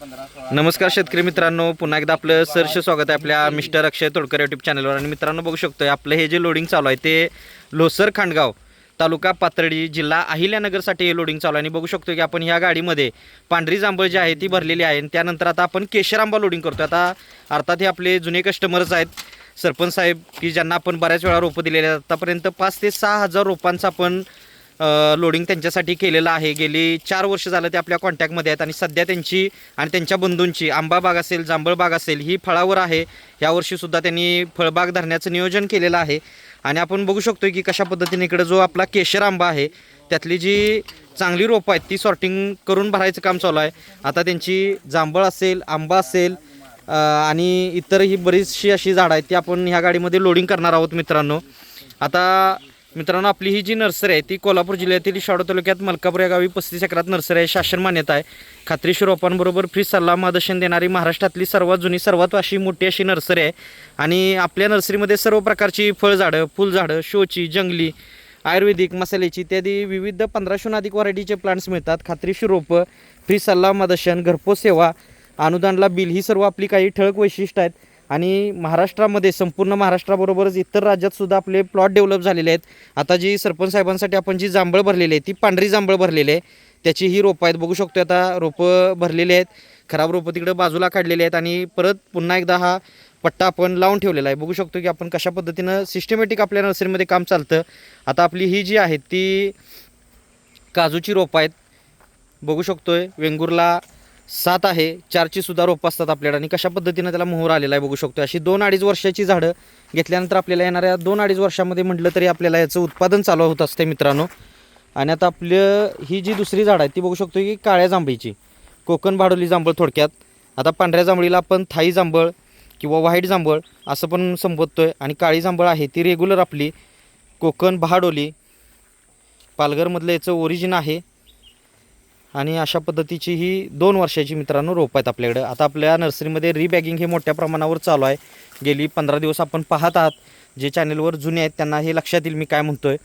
नमस्कार शेतकरी मित्रांनो पुन्हा एकदा आपलं सरश स्वागत आहे आपल्या मिस्टर अक्षय तोडकर युट्यूब चॅनलवर आणि मित्रांनो बघू शकतोय आपलं हे जे लोडिंग चालू आहे ते लोसर खांडगाव तालुका पातळी जिल्हा अहिल्यानगरसाठी हे लोडिंग चालू आहे. आणि बघू शकतो की आपण ह्या गाडीमध्ये पांढरी जांभळ जी आहे ती भरलेली आहे. आणि त्यानंतर आता आपण केशर आंबा लोडिंग करतो आता अर्थात हे आपले जुने कस्टमर्स आहेत सरपंच साहेब की ज्यांना आपण बऱ्याच वेळा रोपं दिलेले आहेत. आतापर्यंत पाच ते सहा हजार रोपांचा आपण लोडिंग त्यांच्यासाठी केलेलं आहे. गेली चार वर्ष झालं ते आपल्या कॉन्टॅक्टमध्ये आहेत आणि सध्या त्यांची आणि त्यांच्या बंधूंची आंबा बाग असेल जांभळ बाग असेल ही फळावर आहे. यावर्षीसुद्धा त्यांनी फळबाग धरण्याचं नियोजन केलेलं आहे. आणि आपण बघू शकतो की कशा पद्धतीने इकडं जो आपला केशर आंबा आहे त्यातली जी चांगली रोपं आहेत ती सॉर्टिंग करून भरायचं काम चालू आहे. आता त्यांची जांभळ असेल आंबा असेल आणि इतरही बरीचशी अशी झाडं आहेत ती आपण ह्या गाडीमध्ये लोडिंग करणार आहोत मित्रांनो. आता मित्रांनो आपली ही जी नर्सरी आहे ती कोल्हापूर जिल्ह्यातील शाडो तालुक्यात मलकापूर या गावी पस्तीस एकरात नर्सरी आहे. शासन मान्यता आहे. खात्रीशीर रोपांबरोबर फ्री सल्ला मार्गदर्शन देणारी महाराष्ट्रातली सर्वात जुनी सर्वात अशी मोठी अशी नर्सरी आहे. आणि आपल्या नर्सरीमध्ये सर्व प्रकारची फळझाडं फुलझाडं शोची जंगली आयुर्वेदिक मसाल्याची इत्यादी विविध पंधराशेहून अधिक व्हरायटीचे प्लांट्स मिळतात. खात्रीशीर रोपं फ्री सल्ला मार्गदर्शन घरपोच सेवा अनुदानला बिल ही सर्व आपली काही ठळक वैशिष्ट्य आहेत. आणि महाराष्ट्रामध्ये संपूर्ण महाराष्ट्राबरोबरच इतर राज्यात सुद्धा आपले प्लॉट डेव्हलप झालेले आहेत. आता जी सरपंच साहेबांसाठी आपण जी जांभळ भरलेली आहे ती पांढरी जांभळ भरलेली आहे. त्याची ही रोपं आहेत. बघू शकतो आता रोपं भरलेली आहेत. खराब रोपं तिकडं बाजूला काढलेली आहेत आणि परत पुन्हा एकदा हा पट्टा आपण लावून ठेवलेला आहे. बघू शकतो की आपण कशा पद्धतीनं सिस्टमॅटिक आपल्या नर्सरीमध्ये काम चालतं. आता आपली ही जी आहे ती काजूची रोपं आहेत. बघू शकतोय वेंगुर्ला सात आहे चारची सुद्धा रोपं असतात आपल्याकडे. आणि कशा पद्धतीनं त्याला मोहर आलेला आहे बघू शकतो अशी दोन अडीच वर्षाची झाडं घेतल्यानंतर आपल्याला येणाऱ्या दोन अडीच वर्षामध्ये म्हटलं तरी आपल्याला याचं उत्पादन चालू होत असते मित्रांनो. आणि आता आपलं ही जी दुसरी झाड आहे ती बघू शकतो की काळ्या जांभळीची. कोकण भाडोली जांभळ थोडक्यात. आता पांढऱ्या जांभळीला आपण थाई जांभळ किंवा व्हाईट जांभळ असं पण संबोधतो आहे आणि काळी जांभळ आहे ती रेग्युलर आपली कोकण बहाडोली पालघरमधलं याचं ओरिजिन आहे. आणि अशा पद्धतीची ही दोन वर्षाची मित्रांनो रोप आहेत आपल्याकडे. आता आपल्या नर्सरीमध्ये रिबॅगिंग हे मोठ्या प्रमाणावर चालू आहे. गेली पंधरा दिवस आपण पाहत आहात जे चॅनलवर जुने आहेत त्यांना हे लक्षात येईल मी काय म्हणतोय.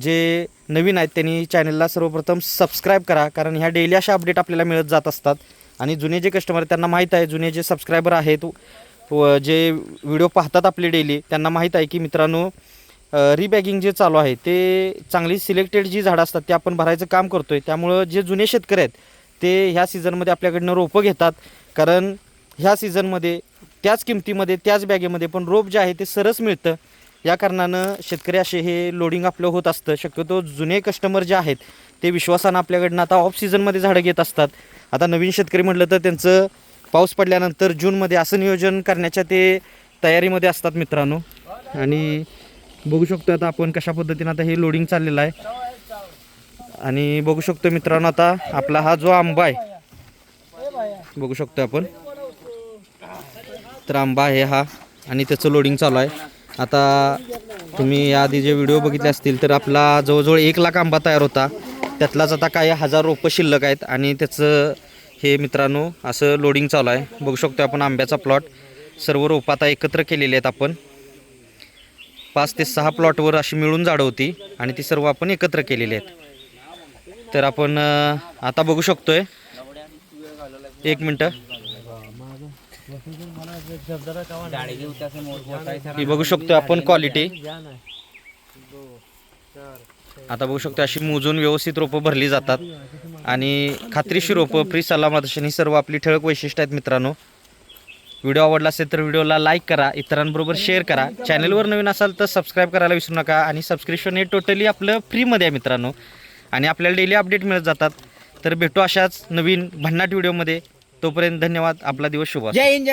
जे नवीन आहेत त्यांनी चॅनलला सर्वप्रथम सबस्क्राईब करा कारण ह्या डेली अशा अपडेट आपल्याला मिळत जात असतात. आणि जुने जे कस्टमर आहेत त्यांना माहीत आहे जुने जे सबस्क्रायबर आहेत व जे व्हिडिओ पाहतात आपले डेली त्यांना माहीत आहे की मित्रांनो रिबॅगिंग जे चालू आहे ते चांगली सिलेक्टेड जी झाडं असतात ते आपण भरायचं काम करतो आहे त्यामुळं जे जुने शेतकरी आहेत ते ह्या सीझनमध्ये आपल्याकडनं रोपं घेतात. कारण ह्या सीझनमध्ये त्याच किमतीमध्ये त्याच बॅगेमध्ये पण रोप जे आहे ते सरस मिळतं. या कारणानं शेतकरी असे हे लोडिंग आपलं होत असतं. शक्यतो जुने कस्टमर जे आहेत ते विश्वासानं आपल्याकडनं आता ऑफ सीझनमध्ये झाडं घेत असतात. आता नवीन शेतकरी म्हटलं तर त्यांचं पाऊस पडल्यानंतर जूनमध्ये असं नियोजन करण्याच्या ते तयारीमध्ये असतात मित्रांनो. आणि बघू शकतो आता आपण कशा पद्धतीनं आता हे लोडिंग चाललेलं आहे. आणि बघू शकतो मित्रांनो आता आपला हा जो आंबा आहे बघू शकतो आपण. तर आंबा आहे हा आणि त्याचं लोडिंग चालू आहे. आता तुम्ही याआधी जे व्हिडिओ बघितले असतील तर आपला जवळजवळ एक लाख आंबा तयार होता. त्यातलाच आता काही हजार रोपं शिल्लक आहेत आणि त्याचं हे मित्रांनो असं लोडिंग चालू आहे. बघू शकतो आपण आंब्याचा प्लॉट सर्व रोपं आता एकत्र केलेले आहेत आपण. पाच ते सहा प्लॉटवर अशी मिळून झाडं होती आणि ती सर्व आपण एकत्र केलेली आहेत. तर आपण आता बघू शकतोय. एक मिनटं. ही बघू शकतो आपण क्वालिटी आता बघू शकतो अशी मोजून व्यवस्थित रोपं भरली जातात. आणि खात्रीशी रोपं फ्री सलामत ही सर्व आपली ठळक वैशिष्ट्य आहेत मित्रांनो. व्हिडिओ आवडला असेल तर व्हिडिओला लाईक करा इतरांबरोबर शेअर करा. चॅनलवर नवीन असाल तर सबस्क्राईब करायला विसरू नका आणि सबस्क्रिप्शन हे टोटली आपलं फ्रीमध्ये आहे मित्रांनो. आणि आपल्याला डेली अपडेट मिळत जातात. तर भेटू अशाच नवीन भन्नाट व्हिडिओमध्ये. तोपर्यंत धन्यवाद. आपला दिवस शुभ जय हिंद.